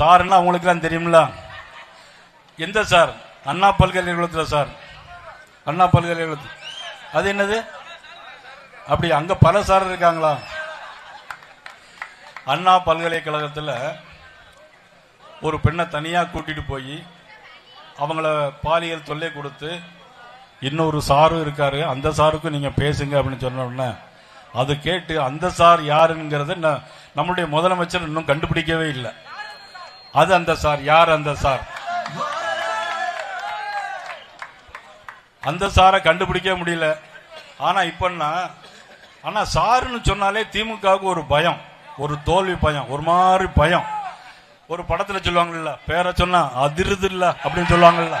சார்னா அவங்களுக்குலாம் தெரியும்ல. எந்த சார்? அண்ணா பல்கலைக்கழகத்தில் சார். அண்ணா பல்கலைக்கழகத்தில். அது என்னது? அப்படி அங்க பல சார் இருக்காங்களா? அண்ணா பல்கலைக்கழகத்தில் ஒரு பெண்ணை தனியாக கூட்டிட்டு போய் அவங்கள பாலியல் தொல்லை கொடுத்து இன்னொரு சாரும் இருக்காரு அந்த சாருக்கும் நீங்க பேசுங்க அப்படின்னு சொன்ன உடனே அது கேட்டு அந்த சார் யாருங்கிறத ந- முதலமைச்சர் இன்னும் கண்டுபிடிக்கவே இல்லை. அது அந்த சார் யார் அந்த சார்? அந்த சாரை கண்டுபிடிக்க முடியல. ஆனா இப்பன்னா ஆனா சாருன்னு சொன்னாலே திமுகவுக்கு ஒரு பயம் ஒரு தோல்வி பயம் ஒரு மாதிரி பயம். ஒரு படத்துல சொல்லுவாங்கல்ல பேரை சொன்னா அதிருது இல்ல அப்படின்னு சொல்லுவாங்கல்ல.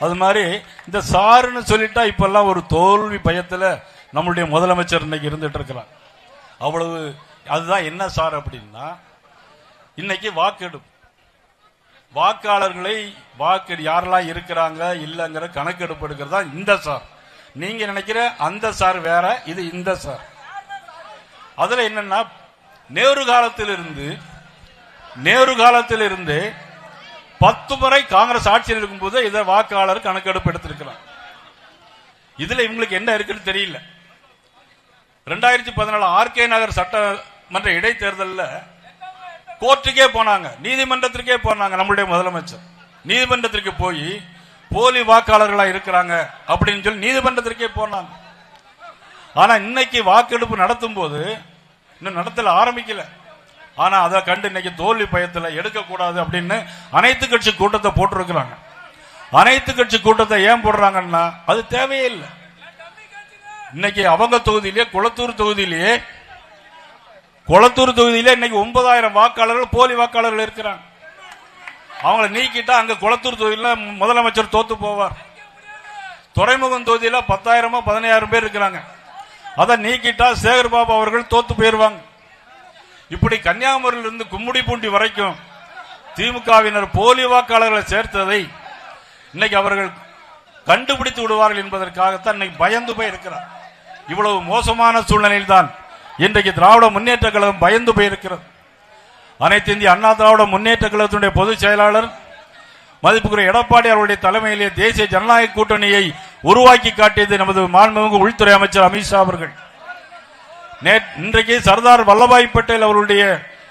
அது மாதிரி இந்த சாருன்னு சொல்லிட்டா இப்பெல்லாம் ஒரு தோல்வி பயத்துல நம்மளுடைய முதலமைச்சர் இன்னைக்கு இருந்துட்டு இருக்கிறார். அவ்வளவு அதுதான் என்ன சார் அப்படின்னா இன்னைக்கு வாக்கெடுப்பு. வாக்காளர்களை வாக்கு யாரெல்லாம் இருக்கிறாங்க இல்லைங்கிற கணக்கெடுப்பு எடுக்கிறது தான் இந்த சார். நீங்க நினைக்கிற அந்த சார் வேற இது இந்த சார். அதுல என்னன்னா நேரு காலத்திலிருந்து நேரு காலத்திலிருந்து பத்து முறை காங்கிரஸ் ஆட்சியில் இருக்கும்போது இதை வாக்காளர் கணக்கெடுப்பு எடுத்திருக்கிறார் இதுல இவங்களுக்கு என்ன இருக்குன்னு தெரியல. ரெண்டாயிரத்தி பதினாலு ஆர்கே நகர் சட்டமன்ற இடைத்தேர்தலில் கோர்ட்டுக்கே போனாங்க நீதிமன்றத்திற்கே போனாங்க நம்மளுடைய முதலமைச்சர். நீதிமன்றத்திற்கு போய் போலி வாக்காளர்களா இருக்கிறாங்க அப்படின்னு சொல்லி நீதிமன்றத்திற்கே போனாங்க. ஆனா இன்னைக்கு வாக்கெடுப்பு நடத்தும் போது இன்னும் நடத்தல ஆரம்பிக்கல. ஆனா அதை கண்டு இன்னைக்கு தோல்வி பயத்துல எடுக்கக்கூடாது அப்படின்னு அனைத்து கட்சி கூட்டத்தை போட்டிருக்கிறாங்க. அனைத்து கட்சி கூட்டத்தை ஏன் போடுறாங்கன்னா அது தேவையே இல்லை. இன்னைக்கு அவங்க தொகுதியிலேயே குளத்தூர் தொகுதியிலேயே குளத்தூர் தொகுதியில் இன்னைக்கு ஒன்பதாயிரம் வாக்காளர்கள் போலி வாக்காளர்கள் இருக்கிறாங்க. அவங்கள நீக்கிட்டா அங்க குளத்தூர் தொகுதியில் முதலமைச்சர் தோத்து போவார். துறைமுகம் தொகுதியில் பத்தாயிரமோ பதினாயிரம் பேர் இருக்கிறாங்க. அதை நீக்கிட்டா சேகர் பாபு அவர்கள் தோத்து போயிருவாங்க. இப்படி கன்னியாகுமரியிலிருந்து இருந்து கும்முடிப்பூண்டி வரைக்கும் திமுகவினர் போலி வாக்காளர்களை சேர்த்ததை இன்னைக்கு அவர்கள் கண்டுபிடித்து விடுவார்கள் என்பதற்காகத்தான் இன்னைக்கு பயந்து போய் இருக்கிறார் இவ்வளவு மோசமான சூழ்நிலையில் தான் இன்றைக்கு திராவிட முன்னேற்ற கழகம் பயந்து போயிருக்கிறது. அனைத்து இந்திய அண்ணா திராவிட முன்னேற்ற கழகத்தினுடைய பொதுச் செயலாளர் மதிப்புக்குரிய எடப்பாடி அவருடைய தலைமையிலே தேசிய ஜனநாயக கூட்டணியை உருவாக்கி காட்டியது நமது மாண்புமிகு உள்துறை அமைச்சர் அமித்ஷா அவர்கள். இன்றைக்கு சர்தார் வல்லபாய் பட்டேல் அவருடைய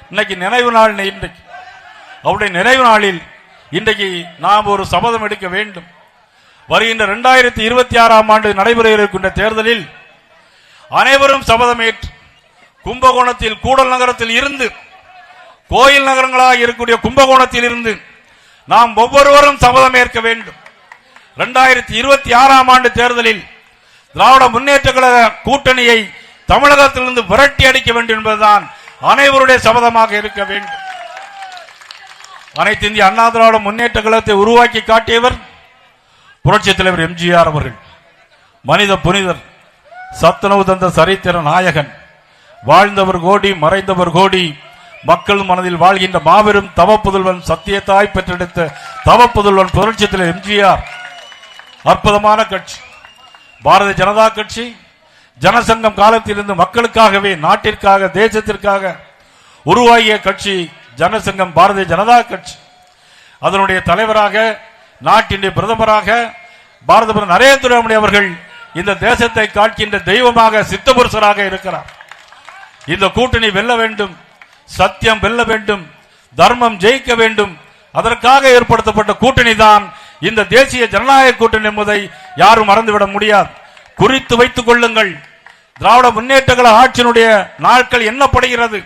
இன்னைக்கு நினைவு நாள் இன்றைக்கு. அவருடைய நினைவு நாளில் இன்றைக்கு நாம் ஒரு சபதம் எடுக்க வேண்டும். வருகின்ற இரண்டாயிரத்தி இருபத்தி ஆறாம் ஆண்டு நடைபெற இருக்கின்ற தேர்தலில் அனைவரும் சபதம் ஏற்று கும்பகோணத்தில் கூடல் நகரத்தில் இருந்து கோயில் நகரங்களாக இருக்கக்கூடிய கும்பகோணத்தில் இருந்து நாம் ஒவ்வொருவரும் சபதம் ஏற்க வேண்டும். இரண்டாயிரத்தி இருபத்தி ஆறாம் ஆண்டு தேர்தலில் திராவிட முன்னேற்ற கழக கூட்டணியை தமிழகத்திலிருந்து விரட்டி அடிக்க வேண்டும் என்பதுதான் அனைவருடைய சபதமாக இருக்க வேண்டும். அனைத்து இந்திய அண்ணா திராவிட முன்னேற்ற கழகத்தை உருவாக்கி காட்டியவர் புரட்சித் தலைவர் எம்ஜிஆர் அவர்கள் மனித புனிதர் சத்துணவு தந்த சரித்திர நாயகன் வாழ்ந்தவர் கோடி மறைந்தவர் கோடி. மக்கள் மனதில் வாழ்கின்ற மாபெரும் தவப்புதல்வன் சத்தியத்தாய் பெற்றெடுத்த தவப்புதல்வன் புரட்சித் தலைவர் எம்ஜிஆர். அற்புதமான கட்சி. பாரதிய ஜனதா கட்சி ஜனசங்கம் காலத்திலிருந்து மக்களுக்காகவே நாட்டிற்காக தேசத்திற்காக உருவாகிய கட்சி ஜனசங்கம் பாரதிய ஜனதா கட்சி. அதனுடைய தலைவராக நாட்டினுடைய பிரதமராக பாரத பிரதமர் நரேந்திர மோடி அவர்கள் இந்த தேசத்தை காக்கின்ற தெய்வமாக சித்தபுருஷராக இருக்கிறார். இந்த கூட்டணி வெல்ல வேண்டும் சத்தியம் வெல்ல வேண்டும் தர்மம் ஜெயிக்க வேண்டும். அதற்காக ஏற்படுத்தப்பட்ட கூட்டணி தான் இந்த தேசிய ஜனநாயக கூட்டணி என்பதை யாரும் மறந்துவிட முடியாது. குறித்து வைத்துக் கொள்ளுங்கள். திராவிட முன்னேற்ற கழக ஆட்சியினுடைய நாட்கள் என்னப்படுகிறது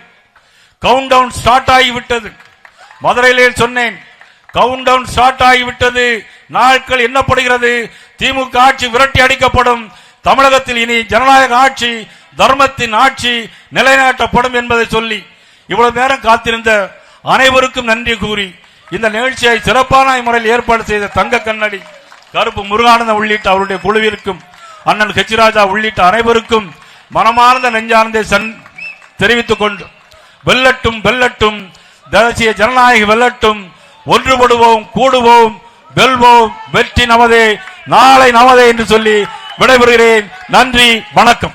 கவுண்ட் டவுன் ஸ்டார்ட் ஆகிவிட்டது. மதுரையிலே சொன்னேன் கவுண்ட் டவுன் ஸ்டார்ட் ஆகிவிட்டது. நாட்கள் என்னப்படுகிறது திமுக ஆட்சி விரட்டி அடிக்கப்படும். தமிழகத்தில் இனி ஜனநாயக ஆட்சி தர்மத்தின் ஆட்சி நிலைநாட்டப்படும் என்பதை சொல்லி இவ்வளவு நேரம் காத்திருந்த அனைவருக்கும் நன்றி கூறி இந்த நிகழ்ச்சியை சிறப்பான முறையில் ஏற்பாடு செய்த தங்க கண்ணடி கருப்பு முருகானந்தம் உள்ளிட்ட அவருடைய குழுவிற்கும் அண்ணன் கச்சிராஜா உள்ளிட்ட அனைவருக்கும் மனமார்ந்த நெஞ்சார்ந்த சன் தெரிவித்துக் கொண்டு வெல்லட்டும் வெல்லட்டும் தேசிய ஜனநாயக வெல்லட்டும் ஒன்றுபடுவோம் கூடுவோம் வெல்வோம் வெற்றி நமதே நாளை நமதே என்று சொல்லி விடைபெறுகிறேன். நன்றி வணக்கம்.